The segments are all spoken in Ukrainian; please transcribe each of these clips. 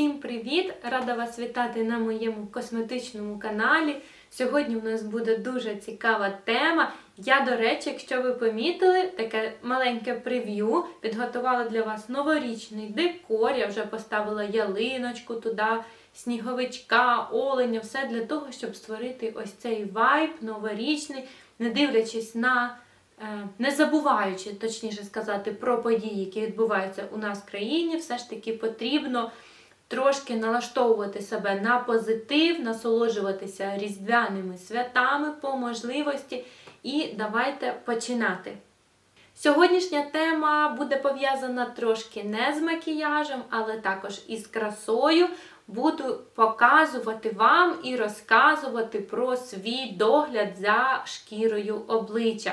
Всім привіт! Рада вас вітати на моєму косметичному каналі. Сьогодні в нас буде дуже цікава тема. Я, до речі, якщо ви помітили, таке маленьке прев'ю, підготувала для вас новорічний декор. Я вже поставила ялиночку туди, сніговичка, оленя, все для того, щоб створити ось цей вайб новорічний, не дивлячись на. Е, Не забуваючи, точніше сказати, про події, які відбуваються у нас в країні, все ж таки потрібно трошки налаштовувати себе на позитив, насолоджуватися різдвяними святами по можливості. І давайте починати. Сьогоднішня тема буде пов'язана трошки не з макіяжем, але також із красою. Буду показувати вам і розказувати про свій догляд за шкірою обличчя.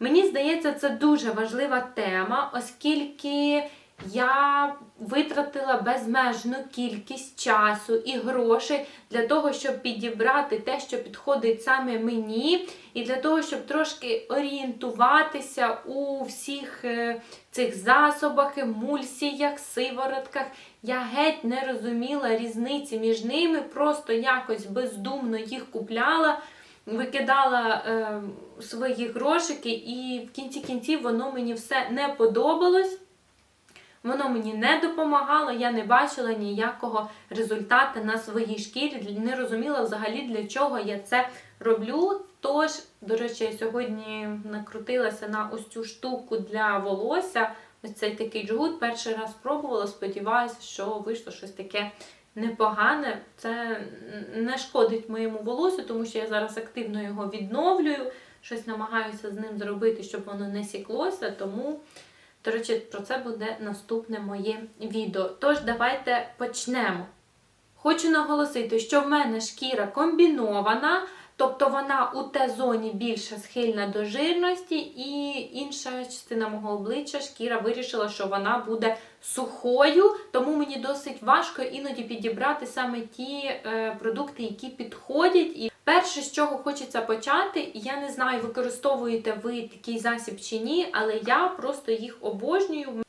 Мені здається, це дуже важлива тема, оскільки я витратила безмежну кількість часу і грошей для того, щоб підібрати те, що підходить саме мені, і для того, щоб трошки орієнтуватися у всіх е, цих засобах, емульсіях, сиворотках. Я геть не розуміла різниці між ними, просто якось бездумно їх купляла викидала е, свої грошики, і в кінці кінців воно мені все не подобалось. Воно мені не допомагало, я не бачила ніякого результату на своїй шкірі, не розуміла взагалі, для чого я це роблю. Тож, до речі, я сьогодні накрутилася на ось цю штуку для волосся. Ось цей такий джгут. Перший раз спробувала, сподіваюся, що вийшло щось таке непогане. Це не шкодить моєму волосю, тому що я зараз активно його відновлюю. Щось намагаюся з ним зробити, щоб воно не сіклося. Тому, до речі, про це буде наступне моє відео. Тож, давайте почнемо. Хочу наголосити, що в мене шкіра комбінована. Тобто вона у Т-зоні більше схильна до жирності, і інша частина мого обличчя шкіра вирішила, що вона буде сухою, тому мені досить важко іноді підібрати саме ті е, продукти, які підходять. І перше, з чого хочеться почати, я не знаю, використовуєте ви такий засіб чи ні, але я просто їх обожнюю.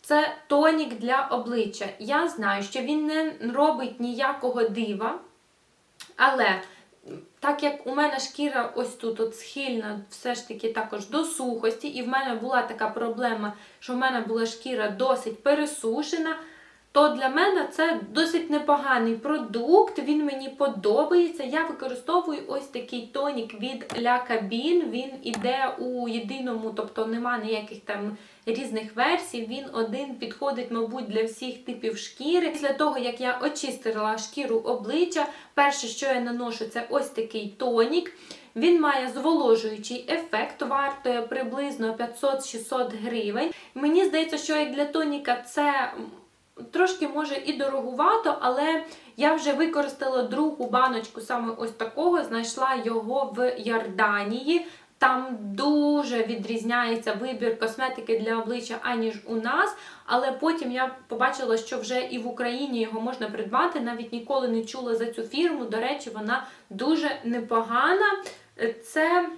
Це тонік для обличчя. Я знаю, що він не робить ніякого дива, але так як у мене шкіра ось тут от схильна все ж таки також до сухості, і в мене була така проблема, що в мене була шкіра досить пересушена, то для мене це досить непоганий продукт, він мені подобається. Я використовую ось такий тонік від Cabin, він іде у єдиному, тобто нема ніяких там різних версій. Він один підходить, мабуть, для всіх типів шкіри. Після того, як я очистила шкіру обличчя, перше, що я наношу, це ось такий тонік. Він має зволожуючий ефект, вартує приблизно 500-600 гривень. Мені здається, що як для тоніка це трошки може і дорогувато, але я вже використала другу баночку саме ось такого, знайшла його в Йорданії. Там дуже відрізняється вибір косметики для обличчя, аніж у нас. Але потім я побачила, що вже і в Україні його можна придбати. Навіть ніколи не чула за цю фірму. До речі, вона дуже непогана. Це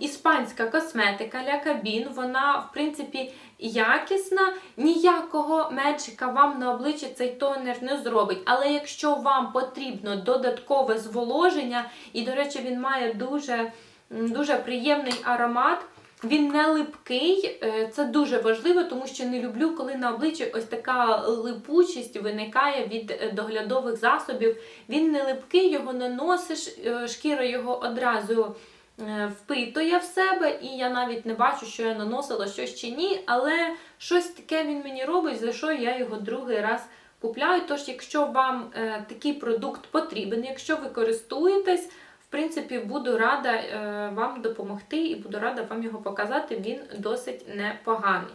іспанська косметика для кабін. Вона, в принципі, якісна. Ніякого меджика вам на обличчі цей тонер не зробить. Але якщо вам потрібно додаткове зволоження, і, до речі, він має дуже дуже приємний аромат. Він не липкий, е, це дуже важливо, тому що не люблю, коли на обличчі ось така липучість виникає від е, доглядових засобів. Він не липкий, його наносиш, е, шкіра його одразу впитує в себе, і я навіть не бачу, що я наносила щось чи ні, але щось таке він мені робить, за що я його другий раз купляю. Тож, якщо вам такий продукт потрібен, якщо ви користуєтесь, в принципі, буду рада е, вам допомогти і буду рада вам його показати, він досить непоганий.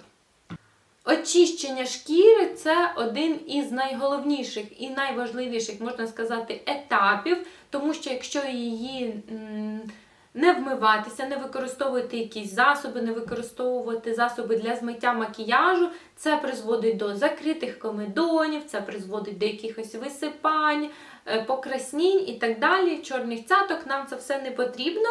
Очищення шкіри це один із найголовніших і найважливіших, можна сказати, етапів, тому що якщо її не вмиватися, не використовувати якісь засоби, не використовувати засоби для змиття макіяжу, це призводить до закритих комедонів, це призводить до якихось висипань, покраснінь і так далі, чорних цяток, нам це все не потрібно.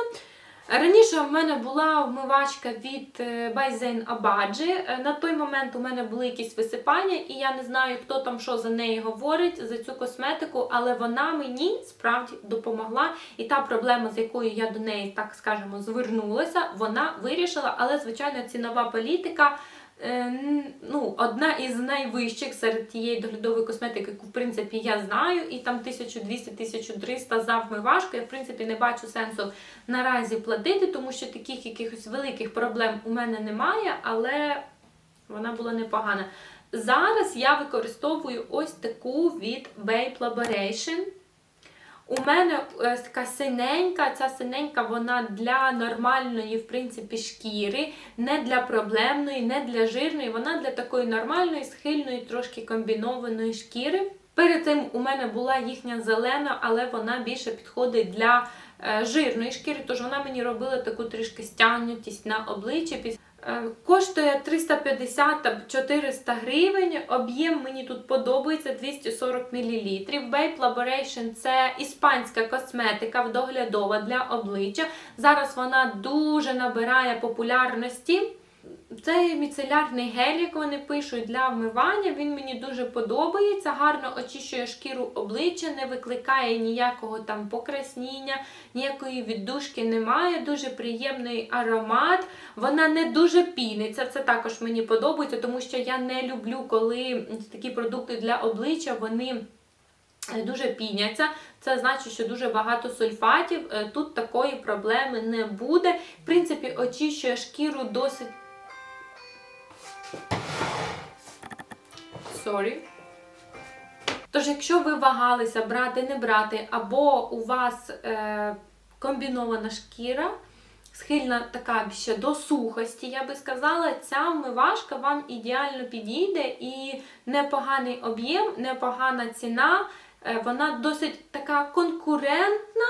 Раніше в мене була вмивачка від е, Байзен Абаджі. Е, На той момент у мене були якісь висипання, і я не знаю, хто там що за неї говорить за цю косметику, але вона мені справді допомогла. І та проблема, з якою я до неї, так скажемо, звернулася, вона вирішила. Але, звичайно, цінова політика. Е, Ну, одна із найвищих серед тієї доглядової косметики, яку в принципі я знаю, і там 1200-1300 за вмивашку. Я в принципі не бачу сенсу наразі платити, тому що таких якихось великих проблем у мене немає, але вона була непогана. Зараз я використовую ось таку від Babe Laboration. У мене е, така синенька, ця синенька вона для нормальної, в принципі, шкіри, не для проблемної, не для жирної, вона для такої нормальної, схильної, трошки комбінованої шкіри. Перед цим у мене була їхня зелена, але вона більше підходить для е, жирної шкіри, тож вона мені робила таку трішки стягнутість на обличчі. Е, Коштує 350 та 400 гривень. Об'єм мені тут подобається 240 мл. Babe Laboration це іспанська косметика доглядова для обличчя. Зараз вона дуже набирає популярності. Цей міцелярний гель, як вони пишуть для вмивання, він мені дуже подобається, гарно очищує шкіру обличчя, не викликає ніякого там покрасніння, ніякої віддушки немає, дуже приємний аромат. Вона не дуже піниться. Це також мені подобається, тому що я не люблю, коли такі продукти для обличчя вони. е, Дуже піняться, це значить, що дуже багато сульфатів. Е, Тут такої проблеми не буде. В принципі, очищує шкіру досить. Sorry. Тож, якщо ви вагалися брати, не брати, або у вас е, комбінована шкіра, схильна така ще до сухості, я би сказала, ця вмивашка вам ідеально підійде і непоганий об'єм, непогана ціна. Е, вона досить така конкурентна.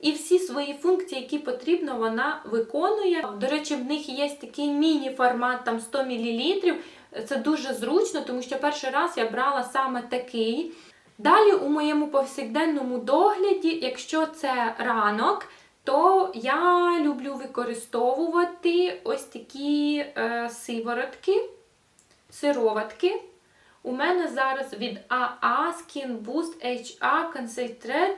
І всі свої функції, які потрібно, вона виконує. До речі, в них є такий міні-формат, там 100 мл. Це дуже зручно, тому що перший раз я брала саме такий. Далі у моєму повсякденному догляді, якщо це ранок, то я люблю використовувати ось такі е, сиворотки, сироватки. У мене зараз від AA Skin Boost HA Concentrate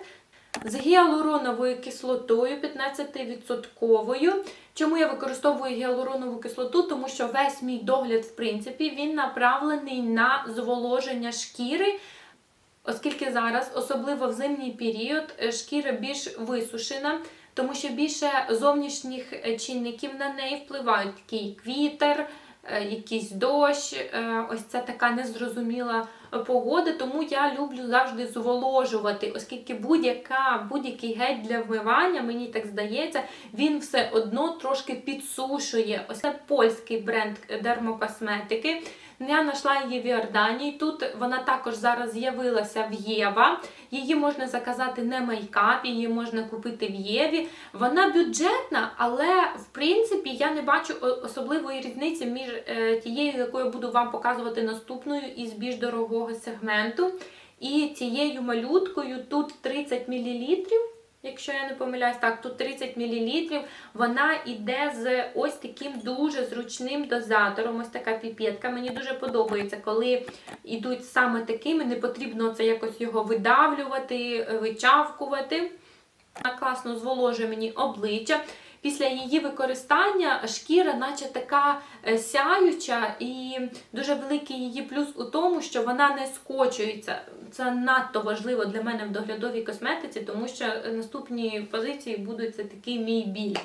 з гіалуроновою кислотою 15%. Чому я використовую гіалуронову кислоту? Тому що весь мій догляд, в принципі, він направлений на зволоження шкіри. Оскільки зараз, особливо в зимній період, е, шкіра більш висушена, тому що більше зовнішніх е, чинників на неї впливають, такий вітер, е, якийсь дощ, е, ось це така незрозуміла погода, тому я люблю завжди зволожувати, оскільки будь-яка, будь-який гель для вмивання, мені так здається, він все одно трошки підсушує. Ось це польський бренд дермокосметики. Я знайшла її в Іорданії. Тут вона також зараз з'явилася в Єва. Її можна заказати не мейкап, її можна купити в Єві. Вона бюджетна, але в принципі я не бачу особливої різниці між е, тією, яку я буду вам показувати наступною із більш дорогого сегменту. І цією малюткою тут 30 мл. Якщо я не помиляюсь, так, тут 30 мл. Вона йде з ось таким дуже зручним дозатором. Ось така піпетка. Мені дуже подобається, коли йдуть саме такими, не потрібно це якось його видавлювати, е, вичавкувати. Вона класно зволожує мені обличчя. Після її використання шкіра, наче така е, сяюча, і дуже великий її плюс у тому, що вона не скочується. Це надто важливо для мене в доглядовій косметиці, тому що наступні позиції будуть це такий мій біль.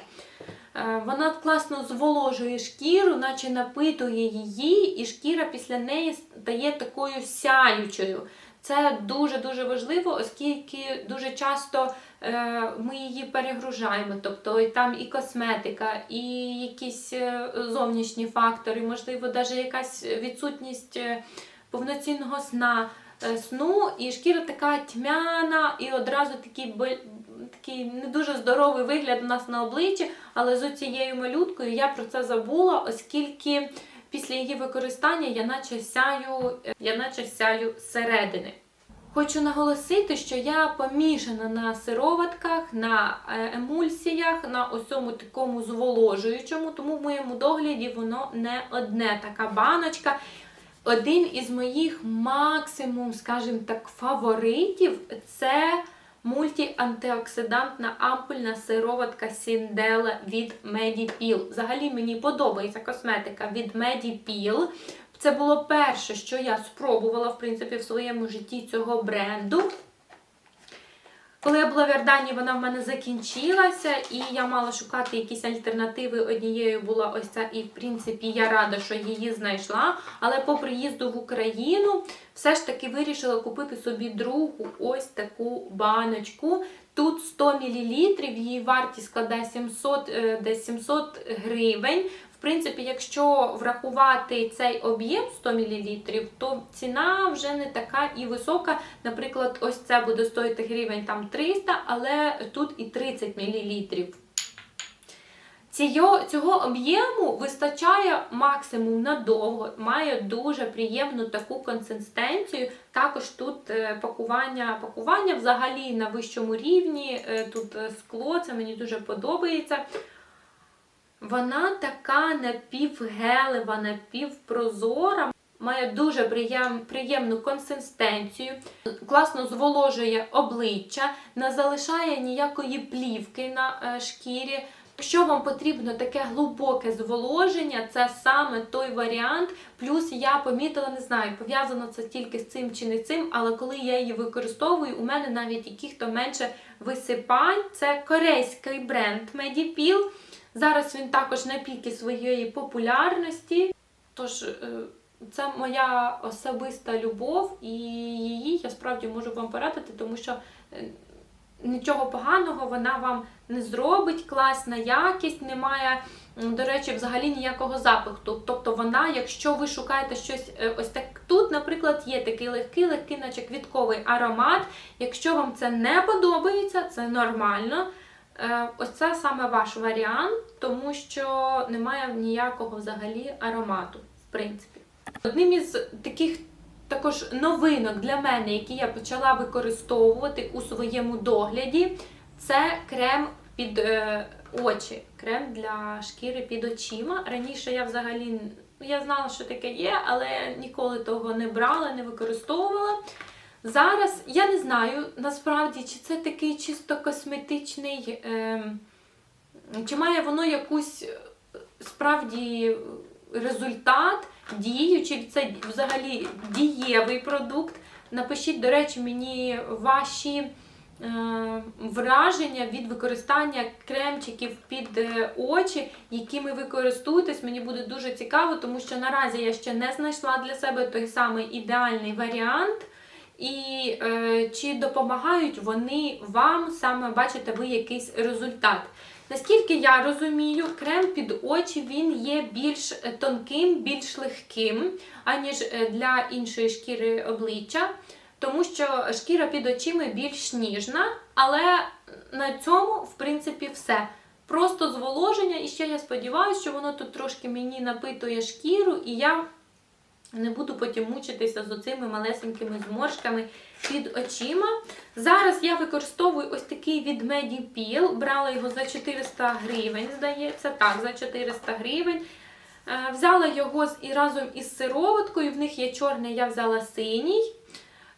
Е, Вона класно зволожує шкіру, наче напитує її, і шкіра після неї стає такою сяючою. Це дуже-дуже важливо, оскільки дуже часто е, ми її перегружаємо. Тобто там і косметика, і якісь е, зовнішні фактори, можливо, навіть якась відсутність е, повноцінного сна, сну, і шкіра така тьмяна, і одразу такий, такий не дуже здоровий вигляд у нас на обличчі, але з цією малюткою я про це забула, оскільки після її використання я наче сяю, я наче сяю зсередини. Хочу наголосити, що я помішана на сироватках, на е, емульсіях, на ось цьому такому зволожуючому, тому в моєму догляді воно не одне така баночка. Один із моїх максимум, скажімо так, фаворитів це мультиантиоксидантна ампульна сироватка Сіндела від Медіпіл. Взагалі мені подобається косметика від Медіпіл. Це було перше, що я спробувала, в принципі, в своєму житті цього бренду. Коли я була в Йорданії, вона в мене закінчилася, і я мала шукати якісь альтернативи. Однією була ось ця, і в принципі я рада, що її знайшла. Але по приїзду в Україну все ж таки вирішила купити собі другу ось таку баночку. Тут 100 мл, її вартість складає 700, е, десь 700 гривень. В принципі, якщо врахувати цей об'єм 100 мл, то ціна вже не така і висока. Наприклад, ось це буде стоїти гривень там 300, але тут і 30 мл. Цього, об'єму вистачає максимум надовго, має дуже приємну таку консистенцію. Також тут е, пакування пакування взагалі на вищому рівні, е, тут е, скло, це мені дуже подобається. Вона така напівгелева, напівпрозора, має дуже приєм, приємну консистенцію, класно зволожує обличчя, не залишає ніякої плівки на шкірі. Якщо вам потрібно таке глибоке зволоження, це саме той варіант. Плюс я помітила, не знаю, пов'язано це тільки з цим чи не цим, але коли я її використовую, у мене навіть яких-то менше висипань. Це корейський бренд Medipil. Зараз він також на піки своєї популярності. Тож е, це моя особиста любов, і її я справді можу вам порадити, тому що е, нічого поганого вона вам не зробить, класна якість, немає, до речі, взагалі ніякого запаху. Тобто вона, якщо ви шукаєте щось е, ось так тут, наприклад, є такий легкий, легкий, наче квітковий аромат. Якщо вам це не подобається, це нормально. Е, Ось це саме ваш варіант, тому що немає ніякого взагалі аромату, в принципі. Одним із таких також новинок для мене, які я почала використовувати у своєму догляді, це крем під е, очі, крем для шкіри під очима. Раніше я взагалі я знала, що таке є, але ніколи того не брала, не використовувала. Зараз я не знаю насправді, чи це такий чисто косметичний, е, чи має воно якусь е, справді результат, дію, чи це взагалі дієвий продукт. Напишіть, до речі, мені ваші е, враження від використання кремчиків під е, очі, якими ви користуєтесь. Мені буде дуже цікаво, тому що наразі я ще не знайшла для себе той самий ідеальний варіант. І е, чи допомагають вони вам саме бачите ви якийсь результат? Наскільки я розумію, крем під очі він є більш тонким, більш легким, аніж е, для іншої шкіри обличчя, тому що шкіра під очима більш ніжна, але на цьому, в принципі, все. Просто зволоження, і ще я сподіваюся, що воно тут трошки мені напитує шкіру, і я не буду потім мучитися з оцими малесенькими зморшками під очима. Зараз я використовую ось такий від Medipil. Брала його за 400 гривень, здається. Так, за 400 гривень. Е, Взяла його разом із сироваткою, в них є чорний, я взяла синій.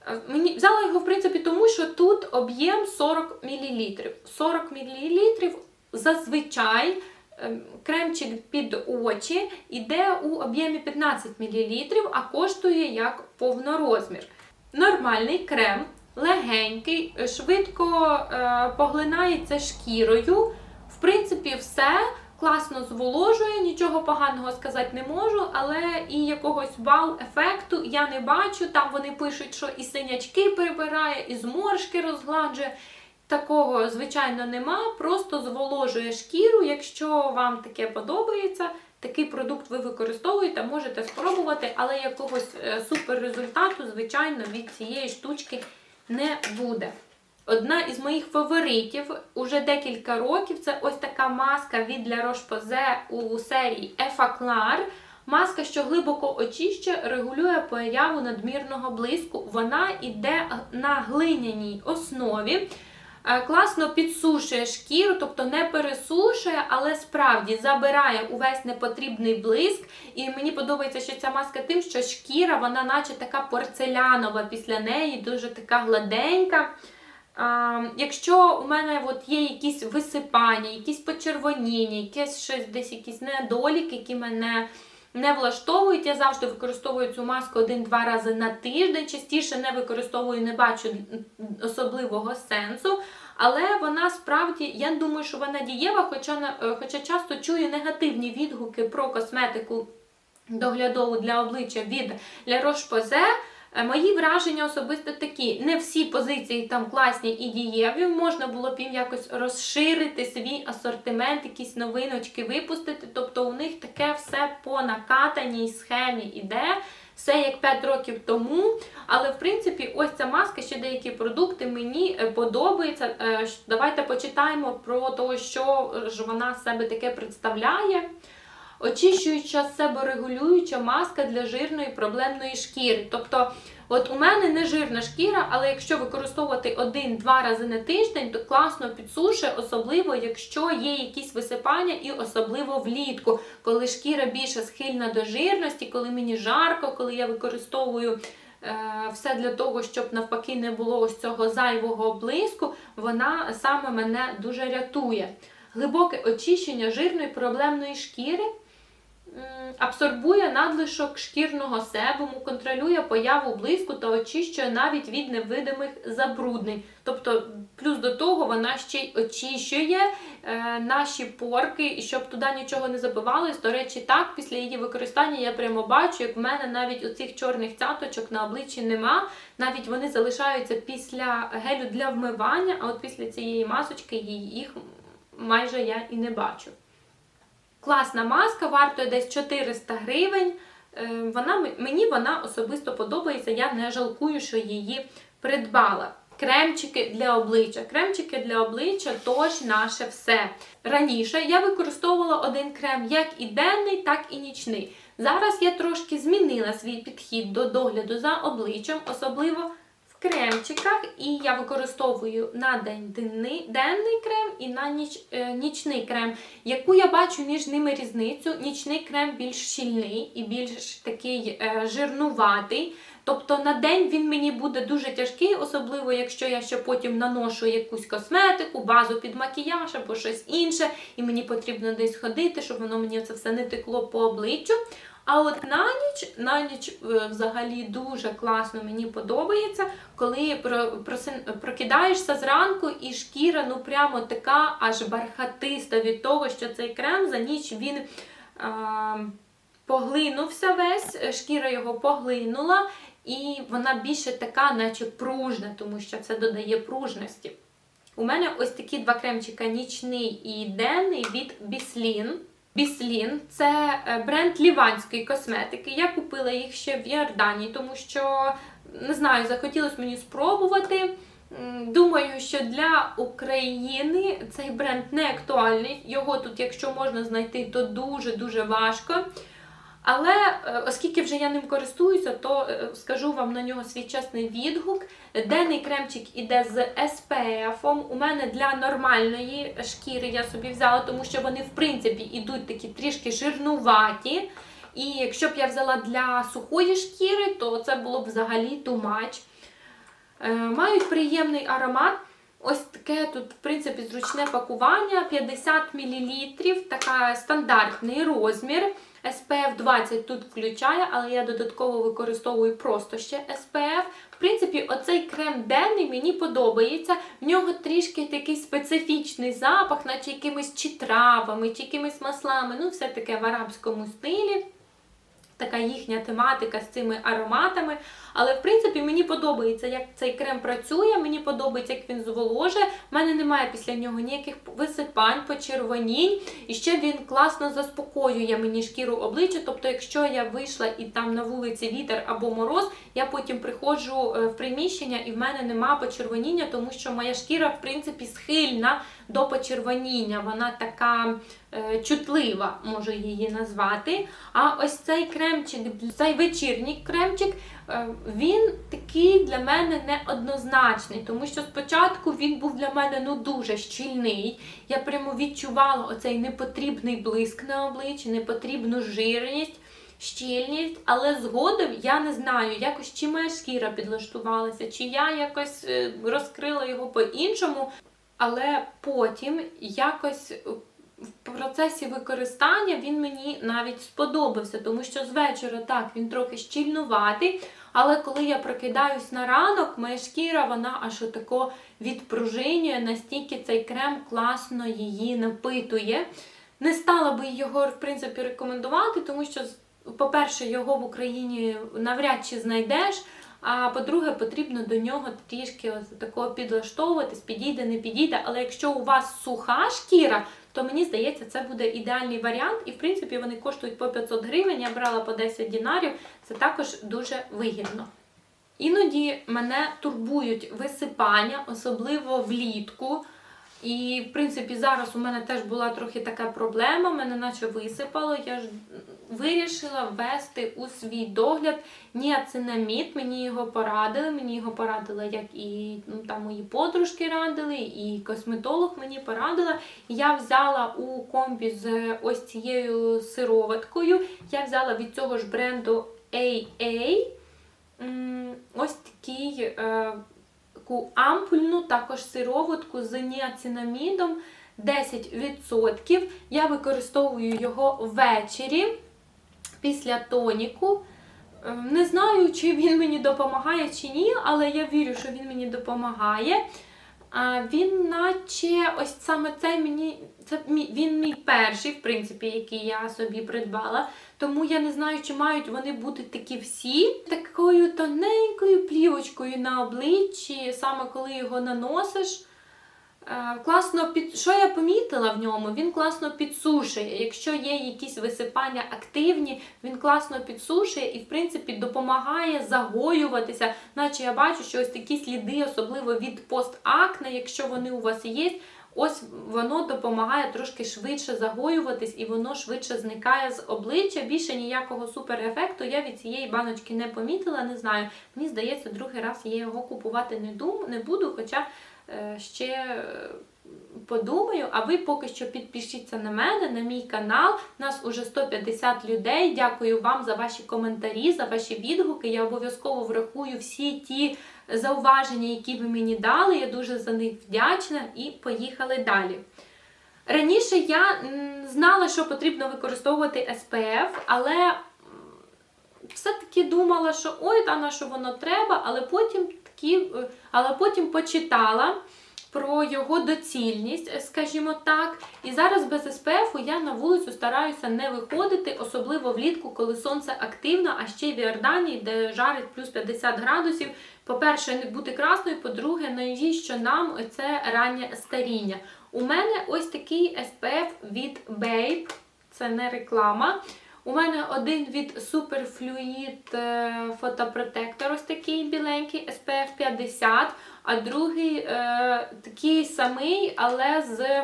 Е, Мені взяла його, в принципі, тому що тут об'єм 40 мл. 40 мл зазвичай ем, кремчик під очі йде у об'ємі 15 мл, а коштує як повнорозмір. Нормальний крем, легенький, швидко е, поглинається шкірою. В принципі, все класно зволожує, нічого поганого сказати не можу, але і якогось вау-ефекту я не бачу. Там вони пишуть, що і синячки прибирає, і зморшки розгладжує. Такого, звичайно, нема, просто зволожує шкіру. Якщо вам таке подобається, такий продукт ви використовуєте, можете спробувати, але якогось е, супер результату, звичайно, від цієї штучки не буде. Одна із моїх фаворитів уже декілька років це ось така маска від La Roche-Posay у серії Effaclar. Маска, що глибоко очищує, регулює появу надмірного блиску. Вона йде на глиняній основі. Е, Класно підсушує шкіру, тобто не пересушує, але справді забирає увесь непотрібний блиск. І мені подобається, що ця маска тим, що шкіра, вона наче така порцелянова після неї, дуже така гладенька. А, якщо у мене от є якісь висипання, якісь почервоніння, якесь щось десь якісь недоліки, які мене не влаштовують, я завжди використовую цю маску один-два рази на тиждень. Частіше не використовую, не бачу особливого сенсу. Але вона справді, я думаю, що вона дієва, хоча, е, хоча часто чую негативні відгуки про косметику доглядову для обличчя від La Roche-Posay. Е, Мої враження особисто такі. Не всі позиції там класні і дієві. Можна було б їм якось розширити свій асортимент, якісь новиночки випустити. Тобто у них таке все по накатаній схемі іде. Все як 5 років тому. Але в принципі, ось ця маска, ще деякі продукти мені е, подобаються. Е, Давайте почитаємо про те, що ж вона себе таке представляє. Очищуюча себорегулююча маска для жирної проблемної шкіри. Тобто, от у мене не жирна шкіра, але якщо використовувати один-два рази на тиждень, то класно підсушує, особливо якщо є якісь висипання, і особливо влітку, коли шкіра більше схильна до жирності, коли мені жарко, коли я використовую. е, Все для того, щоб навпаки не було ось цього зайвого блиску, вона саме мене дуже рятує. Глибоке очищення жирної проблемної шкіри абсорбує надлишок шкірного себуму, контролює появу блиску та очищує навіть від невидимих забруднень. Тобто, плюс до того вона ще й очищує е, наші порки, і щоб туди нічого не забивалось. До речі, так, після її використання я прямо бачу, як в мене навіть оцих чорних цяточок на обличчі нема. Навіть вони залишаються після гелю для вмивання, а от після цієї масочки їх майже я і не бачу. Класна маска, вартує десь 400 гривень. Е, Вона, мені вона особисто подобається, я не жалкую, що її придбала. Кремчики для обличчя. Кремчики для обличчя тож наше все. Раніше я використовувала один крем як і денний, так і нічний. Зараз я трошки змінила свій підхід до догляду за обличчям, особливо кремчиках. І я використовую на день денний, денний крем і на ніч, е, нічний крем. Яку я бачу між ними різницю? Нічний крем більш щільний і більш такий е, жирнуватий. Тобто на день він мені буде дуже тяжкий, особливо якщо я ще потім наношу якусь косметику, базу під макіяж або щось інше, і мені потрібно десь ходити, щоб воно мені це все не текло по обличчю. А от на ніч, на ніч е, взагалі дуже класно мені подобається, коли прокидаєшся зранку і шкіра ну прямо така аж бархатиста від того, що цей крем за ніч він а, поглинувся весь, е, шкіра його поглинула, і вона більше така, наче пружна, тому що це додає пружності. У мене ось такі два кремчика нічний і денний від Біслін. Біслін це е, бренд ліванської косметики. Я купила їх ще в Йорданії, тому що не знаю, захотілося мені спробувати. Думаю, що для України цей бренд не актуальний. Його тут, якщо можна знайти, то дуже-дуже важко. Але е, оскільки вже я ним користуюся, то е, скажу вам на нього свій чесний відгук. Денний кремчик іде з SPF. У мене для нормальної шкіри я собі взяла, тому що вони, в принципі, ідуть такі трішки жирнуваті. І якщо б я взяла для сухої шкіри, то це було б взагалі much. Е, Мають приємний аромат. Ось таке тут, в принципі, зручне пакування 50 мл, така стандартний розмір. SPF 20 тут включає, але я додатково використовую просто ще SPF. В принципі, оцей крем денний мені подобається. В нього трішки такий специфічний запах, наче якимись чи травами, чи якимись маслами. Ну, все таке в арабському стилі. Така їхня тематика з цими ароматами. Але в принципі мені подобається, як цей крем працює, мені подобається, як він зволожує. У мене немає після нього ніяких висипань, почервонінь. І ще він класно заспокоює мені шкіру обличчя. Тобто, якщо я вийшла і там на вулиці вітер або мороз, я потім приходжу е, в приміщення і в мене нема почервоніння, тому що моя шкіра, в принципі, схильна до почервоніння. Вона така е, чутлива, можу її назвати. А ось цей кремчик, цей вечірній кремчик, е, він такий для мене неоднозначний, тому що спочатку він був для мене ну дуже щільний. Я прямо відчувала оцей непотрібний блиск на обличчі, непотрібну жирність щільність, але згодом я не знаю, якось чи моя шкіра підлаштувалася, чи я якось е, розкрила його по-іншому. Але потім якось в процесі використання він мені навіть сподобався, тому що з вечора так він трохи щільнуватий. Але коли я прокидаюсь на ранок, моя шкіра вона аж отако відпружинює, настільки цей крем класно її напитує. Не стала би його, в принципі, рекомендувати, тому що по-перше, його в Україні навряд чи знайдеш. А по-друге, потрібно до нього трішки ось такого підлаштовуватись, підійде, не підійде. Але якщо у вас суха шкіра, то мені здається, це буде ідеальний варіант. І в принципі вони коштують по 500 гривень. Я брала по 10 дінарів. Це також дуже вигідно. Іноді мене турбують висипання, особливо влітку. І, в принципі, зараз у мене теж була трохи така проблема, мене наче висипало. Я ж вирішила ввести у свій догляд ніацинамід. Мені його порадили. Мені його порадила, як і ну, там мої подружки радили, і косметолог мені порадила. Я взяла у комбі з ось цією сироваткою. Я взяла від цього ж бренду AA. Ось такий. Таку ампульну, також сироватку з ніацинамідом 10%. Я використовую його ввечері після тоніку. Ем, не знаю, чи він мені допомагає чи ні, але я вірю, що він мені допомагає. Він наче ось саме цей мені, це він мій перший, в принципі, який я собі придбала. Тому я не знаю, чи мають вони бути такі всі такою тоненькою плівочкою на обличчі, саме коли його наносиш. Е, класно під... Що я помітила в ньому? Він класно підсушує. Якщо є якісь висипання активні, він класно підсушує і, в принципі, допомагає загоюватися. Наче я бачу, що ось такі сліди, особливо від постакне, якщо вони у вас є, ось воно допомагає трошки швидше загоюватись і воно швидше зникає з обличчя. Більше ніякого суперефекту я від цієї баночки не помітила, не знаю. Мені здається, другий раз я його купувати не, дум... не буду. хоча Е, ще е, подумаю, а ви поки що підпишіться на мене, на мій канал. Нас уже 150 людей. Дякую вам за ваші коментарі, за ваші відгуки. Я обов'язково врахую всі ті зауваження, які ви мені дали. Я дуже за них вдячна і поїхали далі. Раніше я знала, що потрібно використовувати SPF, але все-таки думала, що ой, та на що воно треба, але потім такі, е, але потім почитала про його доцільність, скажімо так. І зараз без СПФ я на вулицю стараюся не виходити, особливо влітку, коли сонце активно, а ще й в Іорданії, де жарить плюс 50 градусів. По-перше, не бути красною, по-друге, навіщо нам це раннє старіння. У мене ось такий SPF від Babe, це не реклама. У мене один від Superfluid е, фотопротектор, ось такий біленький SPF 50, а другий е, такий самий, але з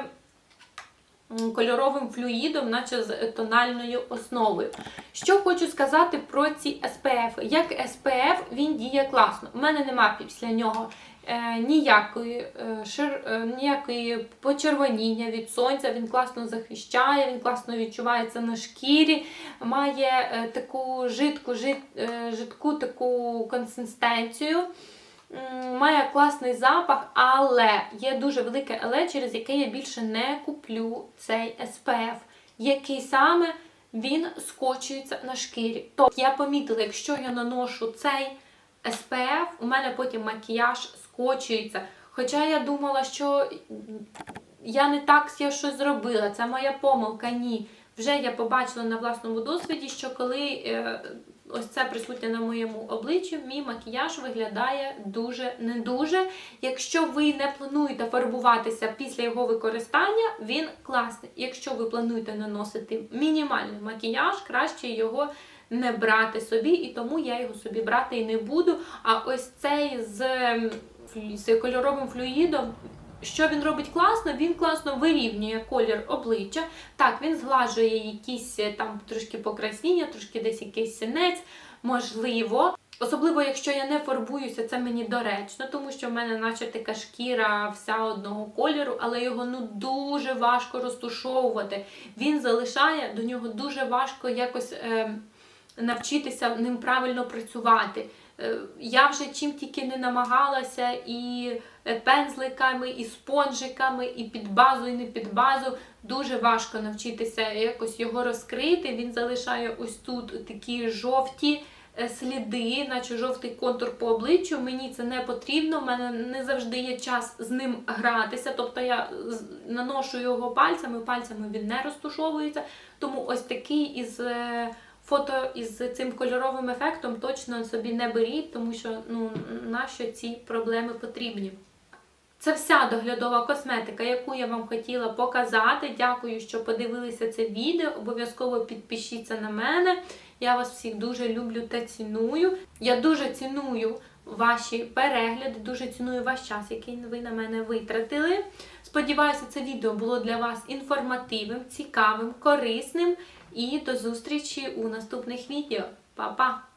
кольоровим флюїдом, наче з тональною основою. Що хочу сказати про ці SPF. Як SPF він діє класно. У мене нема після нього Е, ніякої е, шир, е, ніякої почервоніння від сонця, він класно захищає, він класно відчувається на шкірі, має таку жидку, жид, жидку таку консистенцію. Має класний запах, але є дуже велике але, через яке я більше не куплю цей SPF, який саме він скочується на шкірі. Тобто я помітила, якщо я наношу цей SPF, у мене потім макіяж скочується. Хоча я думала, що я не так я щось зробила, це моя помилка, ні. Вже я побачила на власному досвіді, що коли е, ось це присутнє на моєму обличчі, мій макіяж виглядає дуже не дуже. Якщо ви не плануєте фарбуватися після його використання, він класний. Якщо ви плануєте наносити мінімальний макіяж, краще його не брати собі, і тому я його собі брати і не буду. А ось цей з з кольоровим флюїдом що він робить класно? Він класно вирівнює колір обличчя. Так, він зглажує якісь е, там трошки покраснення, трошки десь якийсь синець, можливо. Особливо, якщо я не фарбуюся, це мені доречно, тому що в мене наче така шкіра вся одного кольору, але його ну дуже важко розтушовувати. Він залишає до нього дуже важко якось е, навчитися ним правильно працювати. Е, Я вже чим тільки не намагалася і пензликами, і спонжиками, і під базу, і не під базу. Дуже важко навчитися якось його розкрити. Він залишає ось тут такі жовті е, сліди, наче жовтий контур по обличчю. Мені це не потрібно. в мене не завжди є час з ним гратися. Тобто я наношу його пальцями, пальцями він не розтушовується. Тому ось такий із. е, Фото із цим кольоровим ефектом точно собі не беріть, тому що ну нащо ці проблеми потрібні. Це вся доглядова косметика, яку я вам хотіла показати. Дякую, що подивилися це відео. Обов'язково підпишіться на мене. Я вас всіх дуже люблю та ціную. Я дуже ціную ваші перегляди, дуже ціную ваш час, який ви на мене витратили. Сподіваюся, це відео було для вас інформативним, цікавим, корисним. І до зустрічі у наступних відео. Па-па!